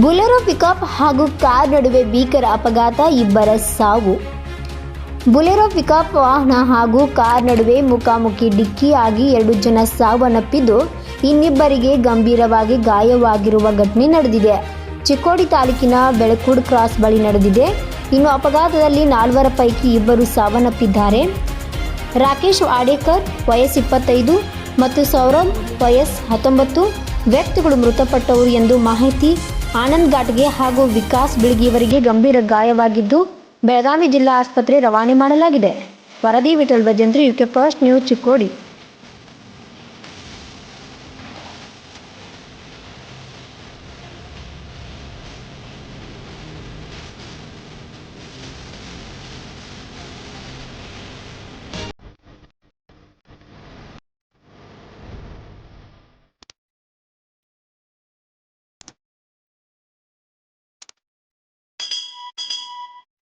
Bolero pickup ಹಾಗೂ car ನಡುವೆ ಭೀಕರ ಅಪಘಾತ, ಇಬ್ಬರ ಸಾವು. ಬುಲೆರೋ ಪಿಕಪ್ ವಾಹನ ಹಾಗೂ ಕಾರ್ ನಡುವೆ ಮುಖಾಮುಖಿ ಡಿಕ್ಕಿಯಾಗಿ ಎರಡು ಜನ ಸಾವನ್ನಪ್ಪಿದ್ದು, ಇನ್ನಿಬ್ಬರಿಗೆ ಗಂಭೀರವಾಗಿ ಗಾಯವಾಗಿರುವ ಘಟನೆ ನಡೆದಿದೆ. ಚಿಕ್ಕೋಡಿ ತಾಲೂಕಿನ ಬೆಳಕೂಡ್ ಕ್ರಾಸ್ ಬಳಿ ನಡೆದಿದೆ. ಇನ್ನು ಅಪಘಾತದಲ್ಲಿ ನಾಲ್ವರ ಪೈಕಿ ಇಬ್ಬರು ಸಾವನ್ನಪ್ಪಿದ್ದಾರೆ. ರಾಕೇಶ್ ವಾಡೇಕರ್ ವಯಸ್ಸು ಇಪ್ಪತ್ತೈದು ಮತ್ತು ಸೌರಭ್ ವಯಸ್ ಹತ್ತೊಂಬತ್ತು. ವ್ಯಕ್ತಿಗಳು ಮೃತಪಟ್ಟವರು ಎಂದು ಮಾಹಿತಿ ಆನಂದ್ ಘಾಟ್ಗೆ ಹಾಗೂ ವಿಕಾಸ್ ಬಿಳ್ಗಿಯವರಿಗೆ ಗಂಭೀರ ಗಾಯವಾಗಿದ್ದು, ಬೆಳಗಾವಿ ಜಿಲ್ಲಾ ಆಸ್ಪತ್ರೆ ರವಾನೆ ಮಾಡಲಾಗಿದೆ. ವರದಿ Vithal Bhajantri, UK first news Chikkodi.